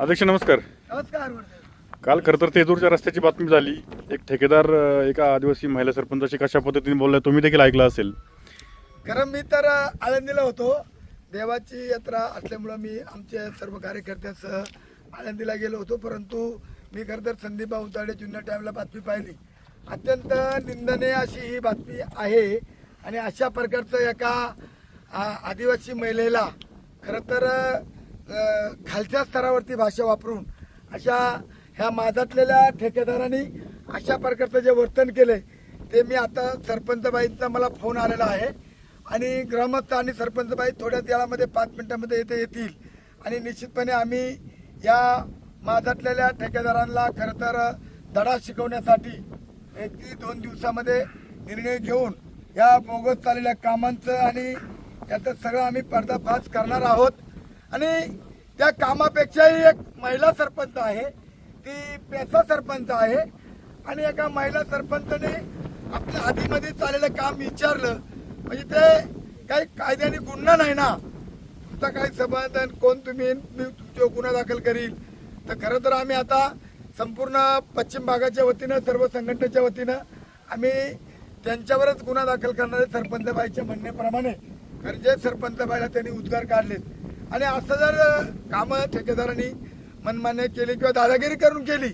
अध्यक्ष नमस्कार. नमस्कार. काल खरं तर तेजूरच्या रस्त्याची बातमी झाली. एक ठेकेदार एका आदिवासी महिला सरपंचाशी कशा पद्धतीने बोललाय तुम्ही देखील ऐकलं असेल. कारण मी तर आळंदीला होतो. देवाची यात्रा असल्यामुळं मी आमच्या सर्व कार्यकर्त्यासह आळंदीला गेलो होतो. परंतु मी खरं तर संदीप उताडे जुन्या टाईमला बातमी पाहिली. अत्यंत निंदनीय अशी ही बातमी आहे. आणि अशा प्रकारचं एका आदिवासी महिलेला खरं तर खालच्या स्तरावरती भाषा वापरून अशा ह्या माझातलेल्या ठेकेदारांनी अशा प्रकारचं जे वर्तन केलंय ते मी आता सरपंचबाईंचा मला फोन आलेला आहे. आणि ग्रामस्थ आणि सरपंचबाई थोड्याच वेळामध्ये पाच मिनिटामध्ये येथे येतील. आणि निश्चितपणे आम्ही या माझातलेल्या ठेकेदारांना खरं तर धडा शिकवण्यासाठी एक ती दोन दिवसामध्ये निर्णय घेऊन या बोगस चाललेल्या कामांचं आणि याचं सगळं आम्ही पर्दाफाश करणार आहोत. आणि त्या कामापेक्षाही एक महिला सरपंच आहे. ती पेसा सरपंच आहे. आणि एका महिला सरपंचने आपल्या आधीमध्ये चाललेलं काम विचारलं. म्हणजे ते काही कायद्याने गुन्हा नाही ना. तुमचा काही संबंध कोण तुम्ही मी तुमच्यावर गुन्हा दाखल करील तर खरं तर आम्ही आता संपूर्ण पश्चिम भागाच्या वतीनं सर्व संघटनेच्या वतीनं आम्ही त्यांच्यावरच गुन्हा दाखल करणारे सरपंचबाईच्या म्हणण्याप्रमाणे कारण जे सरपंचबाईला त्यांनी उद्गार काढलेत. आणि असं जर कामं ठेकेदारांनी मनमान्य केली किंवा दादागिरी करून केली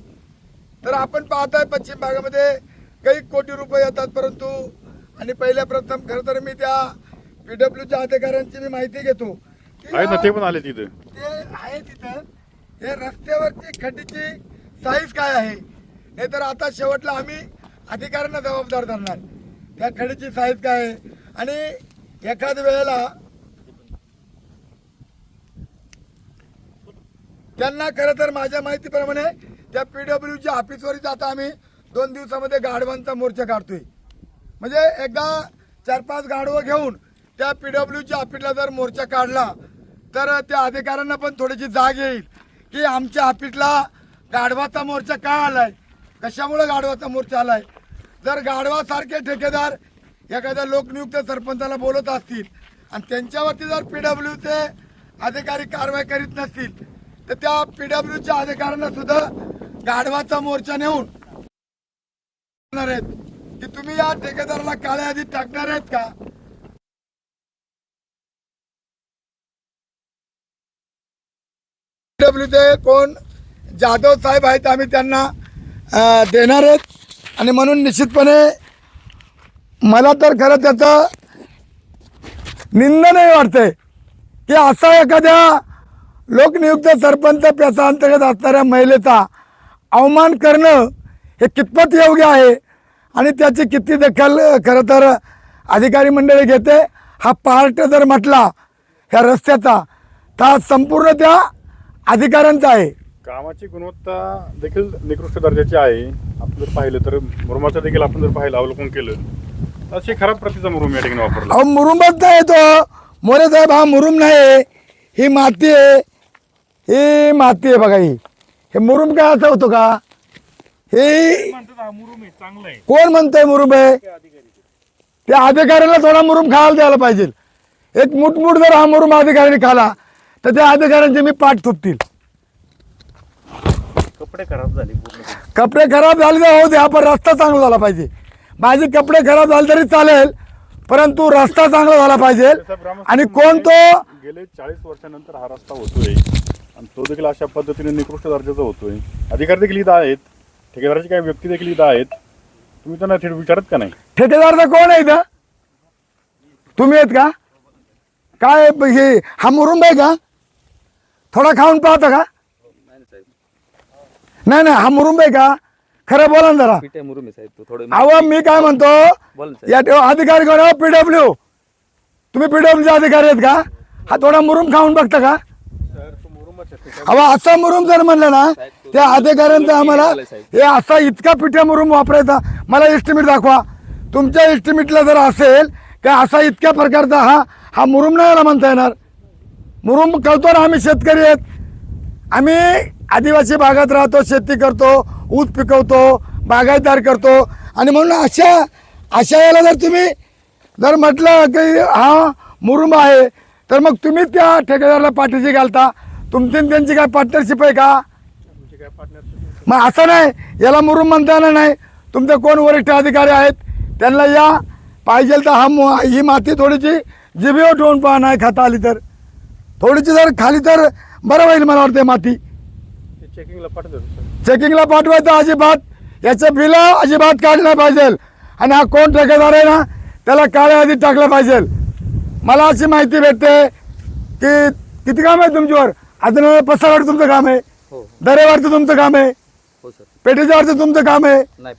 तर आपण पाहताय पश्चिम भागामध्ये काही कोटी रुपये येतात परंतु आणि पहिल्या प्रथम खरं तर मी त्या पीडब्ल्यूच्या अधिकाऱ्यांची मी माहिती घेतो. ते पण आले तिथे. ते आहे तिथं. हे रस्त्यावरची खड्डीची साईज काय आहे? नाहीतर आता शेवटला आम्ही अधिकाऱ्यांना जबाबदार धरणार. त्या खडीची साईज काय आहे? आणि एखाद वेळेला त्यांना खरं तर माझ्या माहितीप्रमाणे त्या पीडब्ल्यूच्या ऑफिसवरच आता आम्ही दोन दिवसामध्ये गाढवांचा मोर्चा काढतोय. म्हणजे एकदा चार पाच गाढवं घेऊन त्या पीडब्ल्यूच्या ऑफिसला जर मोर्चा काढला तर त्या अधिकाऱ्यांना पण थोडीशी जाग येईल की आमच्या ऑफिसला गाढवाचा मोर्चा का आलाय? कशामुळे गाढवाचा मोर्चा आलाय? जर गाढवासारखे ठेकेदार एखाद्या लोकनियुक्त सरपंचाला बोलत असतील आणि त्यांच्यावरती जर पीडब्ल्यूचे अधिकारी कारवाई करीत नसतील तर त्या पीडब्ल्यूच्या अधिकाऱ्यांना सुद्धा गाढवाचा मोर्चा नेऊन आहेत. की तुम्ही या ठेकेदाराला काळ्या आधी टाकणार आहेत का? पीडब्ल्यूचे चे कोण जाधव साहेब आहेत आम्ही त्यांना देणार आहेत. आणि म्हणून निश्चितपणे मला तर खरं त्याचं निंदनही वाटतंय की असा एखाद्या लोकनियुक्त सरपंच पेसा अंतर्गत असणाऱ्या महिलेचा अवमान करणं हे कितपत योग्य आहे? आणि त्याची किती दखल खरं तर अधिकारी मंडळी घेते. हा पार्ट जर म्हटला ह्या रस्त्याचा तर हा संपूर्ण त्या अधिकाऱ्यांचा आहे. कामाची गुणवत्ता देखील निकृष्ट दर्जाची आहे. आपण जर पाहिलं तर मुरुमाचं देखील आपण जर पाहिलं अवलोकन केलं अशी खराब प्रतीचा मुरुम या ठिकाणी वापरला. अहो मुरुमच नाही तो. मोरे साहेब हा मुरुम नाही. ही माती आहे. ही माती आहे बघा ही. हे मुरुम काय असं होतो का? हे कोण म्हणतोय मुरुम आहे? त्या अधिकाऱ्याला थोडा मुरुम खायला द्यायला पाहिजे. एक मुठमुठ जर हा मुरुम अधिकाऱ्याने खाला तर त्या अधिकाऱ्यांचे मी पाठ थुकतील कपडे खराब झाले कपडे खराब झाले तर हो द्या पण रस्ता चांगला झाला पाहिजे. माझे कपडे खराब झाले तरी चालेल परंतु रस्ता चांगला झाला पाहिजे. आणि कोण तो? गेले चाळीस वर्षानंतर हा रस्ता होतोय. आणि तो देखील अशा पद्धतीने निकृष्ट दर्जाचा होतोय. अधिकारी देखील इथं आहेत. ठेकेदाराची काही व्यक्ती देखील इथं आहेत. तुम्ही त्यांना थेट विचारत का नाही? ठेकेदारचा कोण आहे इथं? तुम्ही आहेत का? काय हे हा मुरुंब आहे का? थोडा खाऊन पाहता का? नाही नाही हा मुरुंब आहे का? खरं बोला ना जरा. पिठे मुरुम आहे साहेब. तो थोडं अहो मी काय म्हणतो? बोल ना साहेब. या ठेव अधिकारी कोण पीडब्ल्यू तुम्ही पीडब्ल्यूचे अधिकारी आहेत का? हा थोडा मुरुम खाऊन बघता का? अहो असा मुरुम जर म्हणलं ना त्या अधिकाऱ्यांचा आम्हाला हे असा इतका पिठ्या मुरुम वापरायचा मला एस्टिमेट दाखवा. तुमच्या एस्टिमेटला जर असेल का असा इतक्या प्रकारचा हा हा मुरुम नाही याला म्हणता येणार. मुरुम कळतो ना आम्ही शेतकरी आहेत. आम्ही आदिवासी भागात राहतो शेती करतो ऊस पिकवतो बागायतदार करतो. आणि म्हणून अशा अशा याला जर तुम्ही जर म्हटलं की हा मुरुम आहे तर मग तुम्ही त्या ठेकेदाराला पाठीशी घालता. तुमची आणि त्यांची काय पार्टनरशिप आहे का? मग असं नाही याला मुरुम म्हणता येणार नाही. तुमचे कोण वरिष्ठ अधिकारी आहेत त्यांना या. पाहिजे तर हा ही माती थोडीशी जिभेवर ठेवून पहा नाही खाता आली तर. थोडीशी जर खाली तर बरं होईल मला वाटते माती. चेकिंगला पाठवतो चेकिंगला पाठवायचं अजिबात. याचं बिल अजिबात काढलं पाहिजे. आणि हा कोण ठेकेदार आहे ना त्याला काळ्या यादीत टाकलं पाहिजे. मला अशी माहिती भेटते की किती काम आहे तुमच्यावर? अजून पसारवाड तुमचं काम आहे. हो. दरेवारचं तुमचं काम आहे. हो सर. पेठेच्यावरचं तुमचं काम आहे. नाही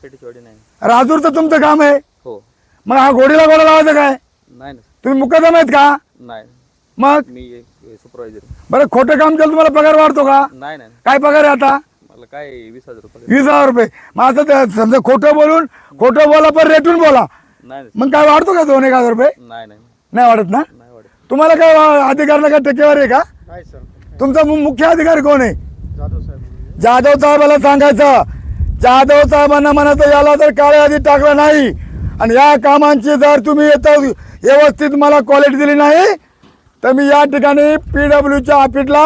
राजूरचं तुमचं काम आहे. हो. मग हा घोडीला घोडा लावायचं काय? नाही तुम्ही मुकदम आहेत का? नाही. मग? मी सुपरवायझर बरं खोटं काम केलं तुम्हाला पगार वाढतो का? नाही नाही. काय पगार आहे आता? मला काय वीस हजार रुपये वीस हजार रुपये. मग असं समजा खोटं बोलून खोटं बोला पण रेटून बोला. नाही. मग काय वाढतो का दोन एक हजार रुपये? नाही नाही. नाही वाढत ना? नाही तुम्हाला काय अधिकारला काय टक्केवारी आहे का? सर. तुमचा मु- मुख्य अधिकारी कोण आहे? जाधव साहेब जाधव साहेबाला सांगायचं. जाधव साहेबांना म्हणायचं याला जर काळ्या आधी टाकलं नाही. आणि या कामांची जर तुम्ही येतं व्यवस्थित मला क्वालिटी दिली नाही तर मी या ठिकाणी पी डब्ल्यूच्या ऑफिसला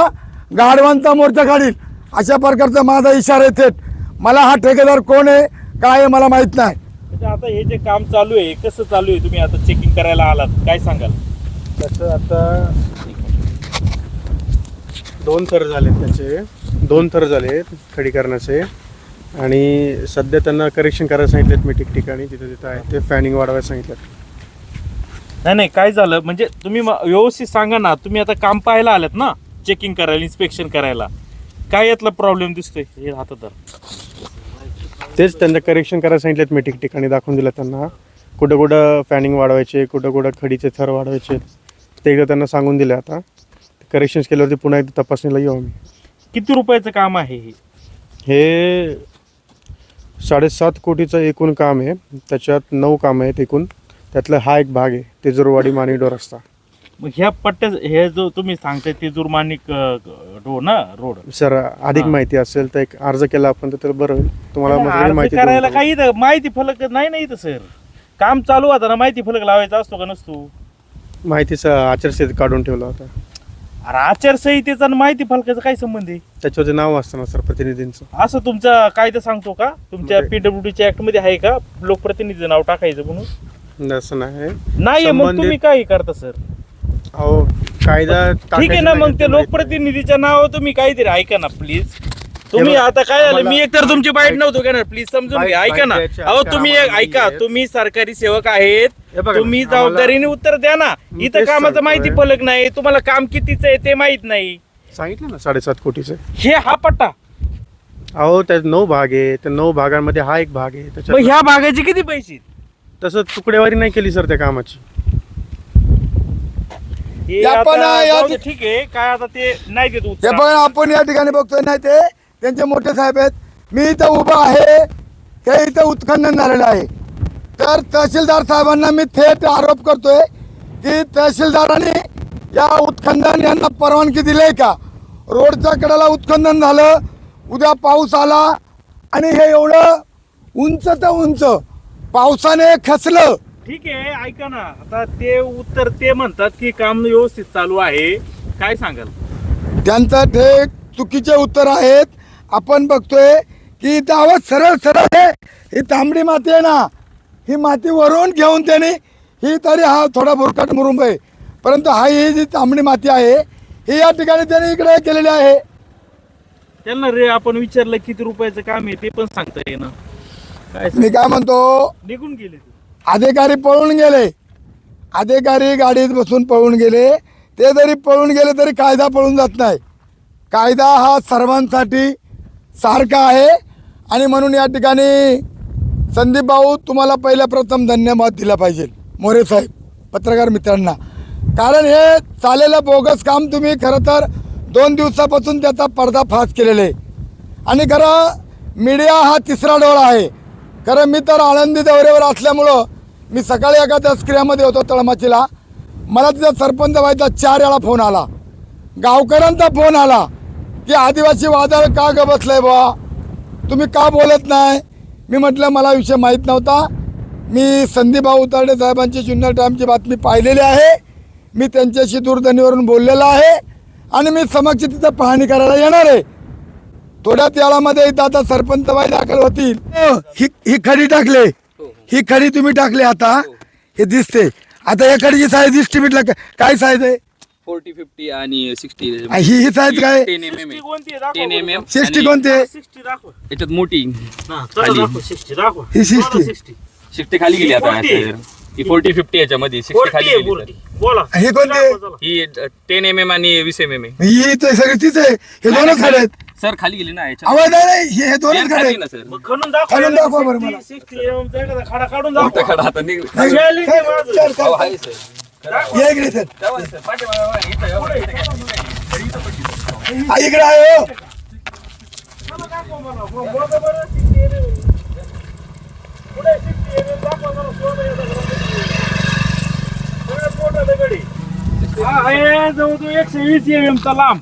गाढवांचा मोर्चा काढील. अशा प्रकारचा माझा इशारा आहे थेट मला हा ठेकेदार कोण आहे काय आहे मला माहीत नाही. म्हणजे आता हे जे काम चालू आहे कसं चालू आहे तुम्ही आता चेकिंग करायला आलात? काय सांगाल? त्याचं आता दोन थर झाले त्याचे. दोन थर झाले खडीकरणाचे आणि सध्या त्यांना करेक्शन करायला सांगितलेत मी ठिकठिकाणी तिथं तिथं आहे ते फॅनिंग वाढवायला सांगितलं नाही नाही काय झालं? म्हणजे तुम्ही म- व्यवस्थित सांगा ना. तुम्ही आता काम पाहायला आलात ना? चेकिंग करायला इन्स्पेक्शन करायला. काय यातला प्रॉब्लेम दिसतोय? हे हातात धर. तेच त्यांना करेक्शन करायला सांगितलेत मी ठिकठिकाणी दाखवून दिलं त्यांना. कुठं कुठं फॅनिंग वाढवायचे कुठं कुठं खडीचे थर वाढवायचे ते एकदा त्यांना सांगून दिले आता. करेक्शन्स केल्यावरती पुन्हा एकदा तपासणीला येऊ आम्ही. किती रुपयाचं काम आहे हे? हे साडेसात कोटीचं एकूण काम आहे. त्याच्यात नऊ काम आहेत एकूण. त्यातला हा एक भाग आहे तेजुरवाडी मानिडोर रस्ता. मग ह्या पट्ट्या हे जो तुम्ही सांगताय ते जुर्मानिक रोड ना रोड. सर अधिक. माहिती असेल तर एक अर्ज केला आपण तर बरं होईल. तुम्हाला मग सगळी अर्ज माहिती करायला देऊन काही इथं माहिती फलक नाही ना इथं सर. काम चालू होता ना माहिती फलक लावायचा असतो का नसतो? टाकू. माहितीचा आचारसंहिता काढून ठेवला होता. अरे आचारसंहितेचा आणि माहिती फलकाचा काय संबंध आहे? त्याच्यावरती नाव असतं ना सर प्रतिनिधींचं. असं तुमचा कायदा सांगतो का? तुमच्या म्हणजे- पीडब्ल्यूडीच्या ऍक्टमध्ये आहे का? लोकप्रतिनिधीचं नाव टाकायचं म्हणून? असं नाही. नाही मग संबंधित- तुम्ही काय करता सर? अहो कायदा ठीक आहे ना मग ते लोकप्रतिनिधीच्या नाव तुम्ही काहीतरी ऐका ना प्लीज तुम्ही आता काय झालं? मी एकतर तुमची बाईट नव्हतो घेणार प्लीज समजून घ्या ऐका ना. अहो तुम्ही ऐका. तुम्ही सरकारी सेवक आहेत. हे तुम्ही जबाबदारीने उत्तर द्या ना. इथं कामाचं. माहिती फलक नाही तुम्हाला काम कितीचं आहे ते माहीत नाही. सांगितलं ना साडेसात कोटीचं. हे हा पट्टा. अहो त्यात नऊ भाग आहे त्या नऊ भागांमध्ये हा एक भाग आहे मग त्याच्यात ह्या भागाचे किती पैसे तसं तुकडेवारी नाही केली सर त्या कामाची. हे या पण आता या जाऊ दे, ठीक आहे. काय आता ते नाही देत उत्तर. पण आपण या ठिकाणी बघतोय नाही ते. त्यांचे मोठे साहेब आहेत. मी इथं उभा आहे. हे इथं उत्खनन झालेलं आहे. तर तहसीलदार साहेबांना मी थेट आरोप करतोय की तहसीलदारांनी या उत्खनन यांना परवानगी दिली का? रोडच्या कडेला उत्खनन झालं उद्या पाऊस आला आणि हे एवढं उंच तर उंच. पावसाने खचलं. ठीक आहे ऐका ना. आता ते उत्तर ते म्हणतात की काम व्यवस्थित चालू आहे. काय सांगाल? त्यांचं ते चुकीचे उत्तर आहेत. आपण बघतोय की इथं आवाज सरळ सरळ आहे. ही तांबडी माती आहे ना ही माती वरून घेऊन त्यांनी ही तरी हा थोडा बुरकट मुरुंब आहे. परंतु हा ही जी तांबडी माती आहे ही या ठिकाणी त्यांनी इकडे केलेली आहे. त्यांना रे आपण विचारलं किती रुपयाचं काम आहे ते पण सांगता येईना. काय मी काय म्हणतो? निघून गेले ते. अधिकारी पळून गेले. अधिकारी गाडीत बसून पळून गेले. ते जरी पळून गेले तरी कायदा पळून जात नाही. कायदा हा सर्वांसाठी सारखा आहे. आणि म्हणून या ठिकाणी संदीप भाऊ तुम्हाला पहिल्या प्रथम धन्यवाद दिला पाहिजे. मोरे साहेब पत्रकार मित्रांना. कारण हे चालेलं बोगस काम तुम्ही खरं तर दोन दिवसापासून त्याचा पर्दाफाश केलेला. आहे आणि खरं मीडिया हा तिसरा डोळा आहे. खरं मी तर आळंदी दौऱ्यावर असल्यामुळं मी सकाळी एका दसक्रियामध्ये होतो तळमाचीला. मला तिथं सरपंच व्हायचा चार वेळा फोन आला. गावकऱ्यांचा फोन आला की आदिवासी वादळ का ग बसलंय बा तुम्ही का बोलत नाही? मी म्हटलं मला विषय माहीत नव्हता. मी संदीपभाऊ उतारडे साहेबांची जुन्नर टाईमची बातमी पाहिलेली आहे. मी त्यांच्याशी दूरध्वनीवरून बोललेला आहे आणि मी समक्ष तिथं पाहणी करायला येणार आहे. थोड्याच वेळामध्ये इथं आता सरपंच बाई दाखल होतील. ही ही खडी टाकले. ही खडी तुम्ही टाकली आता हे. दिसते. आता या खडीची साईज इस्टिमेटला काय साईज आहे? फोर्टी फिफ्टी आणि सिक्स्टी. ही ही साईज काय? Ten M M ten M. M sixty कोणते याच्यात मोठी. हा, सिक्स्टी दाखवा. ही 60. सिक्स्टी. सिक्स्टी खाली गेली आता 40. सर ही फोर्टी फिफ्टी याच्यामध्ये सिक्स्टी फोर्टी खाली आहे गेली हे कोणती? ही टेन एम एम आणि वीस एम एम ही सगळी तीच आहे. हे दोनच खडे आहेत. सर खाली गेली ना आवाज नाही, हे हे दोनच खडे खाली आहेत ना सर मग खणून दाखवा खणून दाखवा बरं मला. 60, 60 mm चा एखादा खडा काढून मोठा खडा आता निघ नाही, Challenge आहे माझं. चल, चल, हो, चल. आहे सर या इकडे सर तेव्हा सर पाठीमागं बघा, इथं बघा, इथं काय. हा, इकडे आहे हो चला दाखवा मला. बघ, बघा बरं, 60 mm. पुढे 60 mm दाखवा जरा, सोनं येतं जरा. सगळ्यात मोठा दगड आहे. हा आहे जवळजवळ एकशे वीस एम चा लांब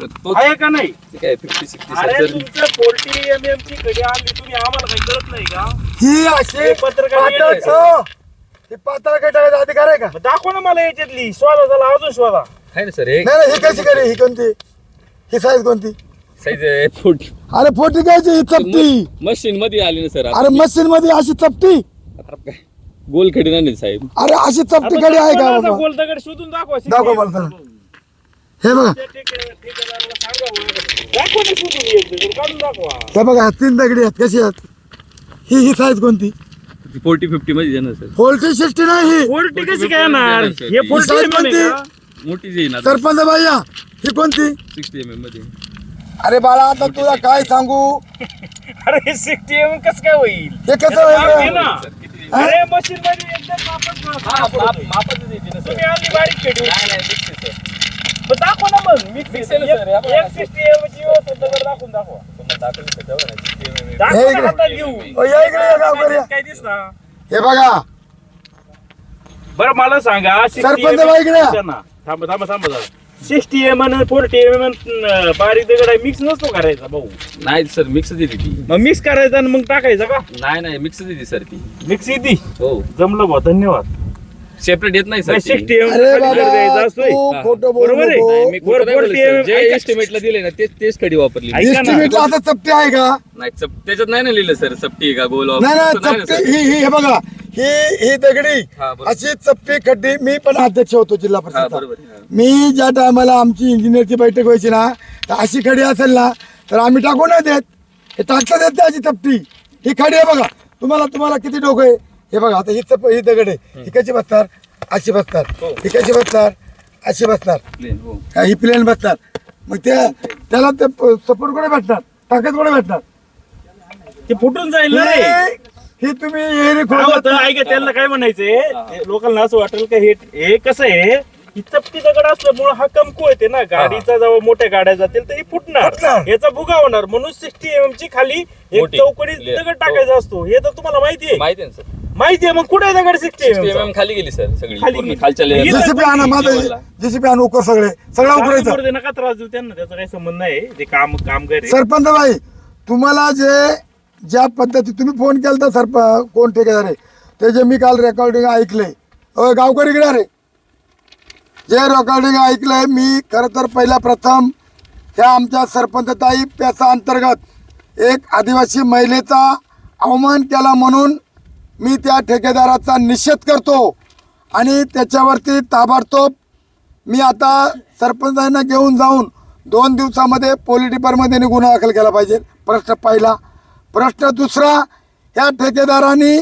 आहे का नाही? ते काय फिफ्टी सिक्स्टी अरे सर तुमचं फोर्टी एम एम ची तुम्ही आम्हाला काही कळत नाही का? ही अशी हे पत्रकार हो. पातळ टाकायचा अधिकार आहे का? मग दाखवा ना मला याच्यातली. शोधा झाला अजून शोधा. आहे ना सर एक नाही नाही ही कशी करे? ही कोणती? ही साईज कोणती? साईज फोर्टी अरे फोर्टी घ्यायची ही चपटी. मशीन मध्ये आली ना सर अरे मशीन मध्ये अशी चपटी. आता काय गोल खडी नाही साहेब. अरे अशी चपटी कडी आहे का बाबा? गोल दगड शोधून दाखवा दाखवा मला जरा. हे बघा हे बघा तीन दगडी आहेत कशी आहेत? ही ही साईज कोणती? फोर्टी फिफ्टी मध्ये सर फोर्टी सिक्स्टी नाही ही. फोर्टी कशी काय येणार? हे फोर्टी साईज मोठी सरपंच ही कोणती? सिक्स्टी एम एम मध्ये. अरे बाळा आता तुला काय सांगू? अरे सिक्स्टी एम कसं काय होईल? हे कसं होईल. अरे मशीन मध्ये एकदम मापच माप- मापाचं तुम्ही आणली बारीक खेळू नाही नाही mix आहे, sir. मग दाखवा ना मग मिक्स. या बघा. एक सिक्स्टी दगड दाखवून दाखवा तुम्हाला दाखवलं sir, तेव्हा नाही, 60. दाखवा ना इकडे. हातात घेऊ ओ, या इकडे या गावकरी या. काय दिसता हे बघा बरं मला सांगा 60 सरपंच बाई इकडे या. त्यांना. थांबा थांबा थांबा जरा सिक्स्टी एम आणि फोर्टी एम एम बारीक दगड आहे मिक्स नसतो करायचा भाऊ नाही सर मिक्स देते ती मग मिक्स करायचा आणि मग टाकायचा का नाही नाही मिक्स देते सर ती मिक्स येते हो जमलं भाऊ धन्यवाद सेपरेट येत नाही सर सिक्स्टी एम अरे बाबा असतोय तू. खोटं बोलू बरोबर आहे. नको मी खोटं नाही वर बोलत, 40 sir. जे ऐका. एस्टिमेटला दिले ना तेच तेच खडी वापरली ऐका ना. एस्टिमेटला आता चपटी आहे का नाही चप- त्याच्यात नाही ना लिहिलं सर चपटी का गोल नाही नाही तसं नाही ना, चपटी. ही ही हे बघा ही ही दगडी हा, बरोबर. अशी चपटी खड्डी मी पण अध्यक्ष होतो जिल्हा हा परिषद आहे, हा. मी ज्या टायमाला आमची इंजिनियरची बैठक व्हायची ना तर अशी खडी असेल ना तर आम्ही टाकू नाही देत हे टाकता देत नाही अशी चपटी ही खडी आहे बघा तुम्हाला तुम्हाला किती डोकं आहे हे बघा आता ही चप ही दगड आहे ही कशी बसणार अशी बसणार. हो. ही कशी बसणार अशी बसणार. हो. हा, ही प्लेन बसणार. मग त्या त्याला ते सपोर्ट कोणी भेटणार? ताकद कोणी भेटणार? ते फुटून जाईल ना रे. हे हे तुम्ही हे रे काय होतं? ऐका त्यांना काय म्हणायचंय लोकांना असं वाटेल का हे हे कसं आहे? ही चपटी दगड असल्यामुळे हा कमकू येते ना. गाडीचा जेव्हा मोठ्या गाड्या जातील तर ही फुटणार. फुटणार. याचा भुगा होणार. म्हणून सिक्स्टी एम ची खाली एक मोठी. चौकडी. दगड टाकायचा असतो. हे तर तुम्हाला माहिती आहे. माहिती आहे ना सर. माहिती आहे मग कुठे आहे दगड एम खाली गेली सर सगळी खाली पूर्ण गेली. खालच्या इथं- आणा माझं आणू उकर सगळे सगळं उकरायचं. नका त्रास देऊ त्यांना त्याचा काही संबंध नाही ते काम कामगार आहे. सरपंच बाई तुम्हाला जे ज्या पद्धती तुम्ही फोन केला तर सरप कोण ठेकेदार आहे? ते जे मी काल रेकॉर्डिंग ऐकले. अ, गावकरी गिरा रे जे रेकॉर्डिंग ऐकलंय मी खरं तर पहिला प्रथम ह्या आमच्या सरपंचताई पेसा अंतर्गत एक आदिवासी महिलेचा अवमान केला म्हणून मी त्या ठेकेदाराचा निषेध करतो आणि त्याच्यावरती ताबडतोब मी आता सरपंचांना घेऊन जाऊन दोन दिवसामध्ये पोलीस डिपार्टमेंटने गुन्हा दाखल केला पाहिजे. प्रश्न पहिला. प्रश्न दुसरा ह्या ठेकेदारांनी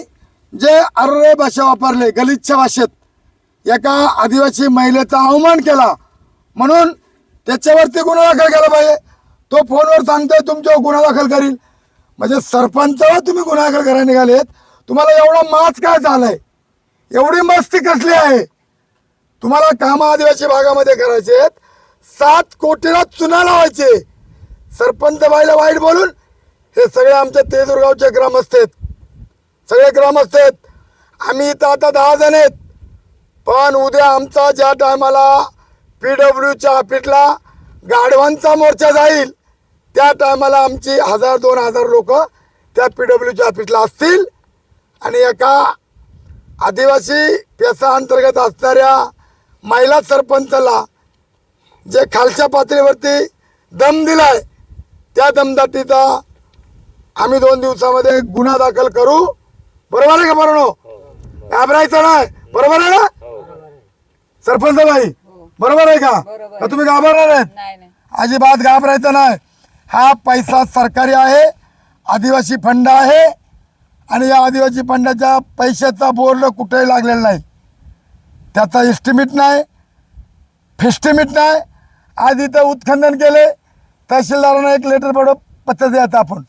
जे अर्रे भाषा वापरले गलिच्छ भाषेत एका आदिवासी महिलेचा अवमान केला म्हणून त्याच्यावरती गुन्हा दाखल केला पाहिजे. तो फोनवर सांगतोय तुमच्यावर गुन्हा दाखल करील. म्हणजे सरपंचावर तुम्ही गुन्हा दाखल करायला निघालेत. तुम्हाला एवढा माच काय झालाय? एवढी मस्ती कसली आहे? तुम्हाला काम आदिवासी भागामध्ये करायचे आहेत. सात कोटीला चुना लावायचे. सरपंच बाईला वाईट बोलून हे सगळे आमच्या तेजूरगावचे ग्रामस्थ आहेत. सगळे ग्रामस्थ आहेत. आम्ही इथं आता दहा जण आहेत. पण उद्या आमचा ज्या टायमाला पी डब्ल्यूच्या ऑफिसला गाढवांचा मोर्चा जाईल त्या टायमाला आमची हजार दोन हजार लोक त्या पी डब्ल्यूच्या ऑफिसला असतील. आणि एका आदिवासी पेसा अंतर्गत असणाऱ्या महिला सरपंचाला जे खालच्या पातळीवरती दम दिलाय त्या दमदाटीचा आम्ही दोन दिवसामध्ये गुन्हा दाखल करू. बरोबर आहे का बरोबर घाबरायचं नाही. बरोबर आहे ना? सरपंच बाई बरोबर आहे का? का तुम्ही घाबरणार नाही. अजिबात घाबरायचं नाही. हा पैसा सरकारी आहे आदिवासी फंड आहे. आणि या आदिवासी फंडाच्या पैशाचा बोर्ड कुठेही लागलेला नाही. त्याचा एस्टिमेट नाही फेस्टिमेट नाही. आज इथं उत्खनन केले तहसीलदारांना एक लेटर बडो पत्र द्यायचं आपण.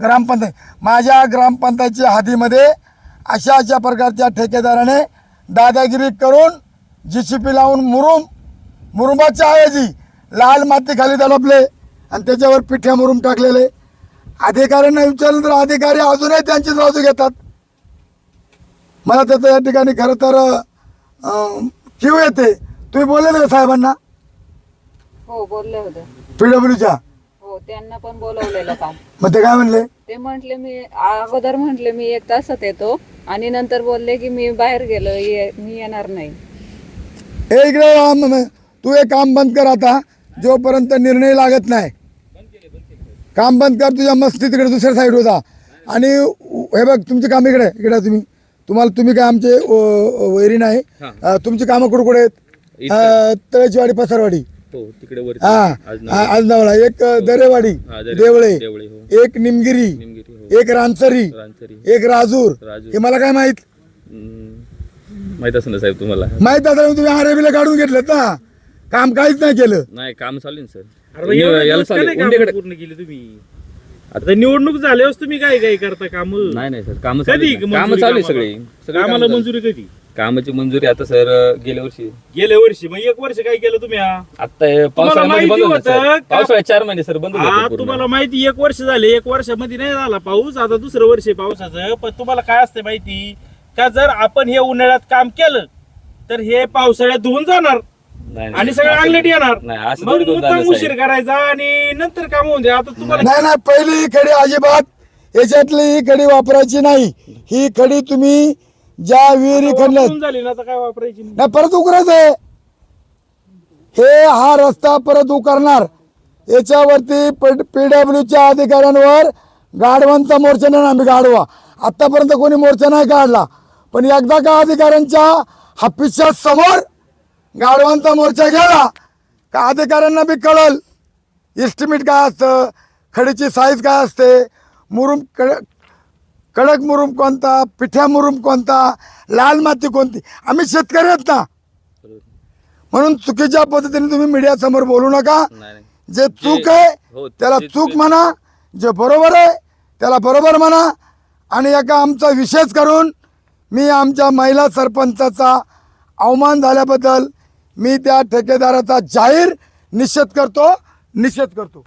ग्रामपंचायत माझ्या ग्रामपंचायतच्या हद्दीमध्ये अशा अशा प्रकारच्या ठेकेदाराने दादागिरी करून जी सी पी लावून मुरुम मुरुमाच्या ऐवजी लाल माती खाली दलपले आणि त्याच्यावर पिठ्या मुरुम टाकलेले. अधिकाऱ्यांना विचारलं तर अधिकारी अजूनही त्यांचीच बाजू घेतात. मला त्याचं या ठिकाणी खरं तर किव येते. तुम्ही बोलले ना साहेबांना? हो बोलले होते. पीडब्ल्यूच्या? हो त्यांना पण बोलवलेलं काम. मग ते काय म्हणले? ते म्हंटले मी अगोदर म्हंटले मी एक तासात येतो आणि नंतर बोलले की मी बाहेर गेलो ये- मी येणार नाही. हे इकडे राम, म- तू हे काम बंद कर आता जोपर्यंत निर्णय लागत नाही. काम बंद कर तुझ्या मस्ती तिकडे दुसऱ्या साईड होता आणि हे बघ तुमची काम इकडे इकडे तुम्ही. तुम्हाला तुम्ही काय आमचे वैरी नाही. तुमची कामं कुठे कुठे आहेत? तळेचीवाडी पसरवाडी. हो हा आजनावळा एक अ, दरेवाडी दरे- देवळे. हो. एक निमगिरी. हो. एक रानसरी. एक राजूर. हे मला काय माहीत? माहीत असेल ना साहेब तुम्हाला. माहीत आता तुम्ही आरेबीला काढून घेतलं ना. काम काहीच नाही केलं. नाही काम चालू आहे ना अरे सर मग एवढे याला दिवस का चालू नाही आहे. कामं उंडेकडे पूर्ण केली तुम्ही? आता निवडणूक झाल्यावर तुम्ही काय काय करता काम? नाही नाही सर काम कधी काम चालू आहे कामाला? सगळे. सगळे कामं आम्हाला चालू. मंजुरी कधी. कामाची मंजुरी आता सर गेल्या वर्षी. गेल्या वर्षी. मग एक वर्ष काय केलं तुम्ही? हा? आता हे पावसाळ्यामध्ये माहिती बंद होतं होतं सर. का- पावसाळ्यात चार महिने सर बंद हा होतं पूर्ण. तुम्हाला माहिती एक वर्ष झाले. एक वर्षामध्ये नाही झाला पाऊस. आता दुसरं वर्ष आहे पावसाचं. पण तुम्हाला काय असते माहिती? का जर आपण हे उन्हाळ्यात काम केलं तर हे पावसाळ्यात धुवून जाणार. नाही, नाही. आणि सगळं अंगलट येणार. नाही, असं मग थोडी दोन मुद्दाम झालं, उशीर साहेब. करायचा आणि नंतर काम होऊन द्या आता तुम्हाला नाही नाही पहिली ही खडी अजिबात याच्यातली ही खडी वापरायची नाही. ही खडी तुम्ही ज्या विहिरी वापरून झाली ना आता काय वापरायची नाही. नाही परत उकरायचं आहे. हे हा रस्ता परत उकरणार. याच्यावरती पीडब्ल्यूच्या अधिकाऱ्यांवर गाढवांचा मोर्चा नाही आम्ही गाढवा. आतापर्यंत कोणी मोर्चा नाही काढला. पण एकदा का अधिकाऱ्यांच्या हाफिसच्या समोर गाढवांचा मोर्चा गेला का अधिकाऱ्यांना बी कळल? इस्टिमेट काय असतं? खडीची साईज काय असते? मुरुम कड कडक मुरुम कोणता? पिठ्या मुरुम कोणता? लाल माती कोणती? आम्ही शेतकरी आहेत ना. म्हणून चुकीच्या पद्धतीने तुम्ही मीडिया समोर बोलू नका. जे चूक आहे हो, त्याला चूक म्हणा. जे बरोबर आहे त्याला बरोबर म्हणा. आणि एका आमचा विशेष करून मी आमच्या महिला सरपंचाचा अवमान झाल्याबद्दल मी त्या ठेकेदाराचा जाहीर निषेध करतो निषेध करतो.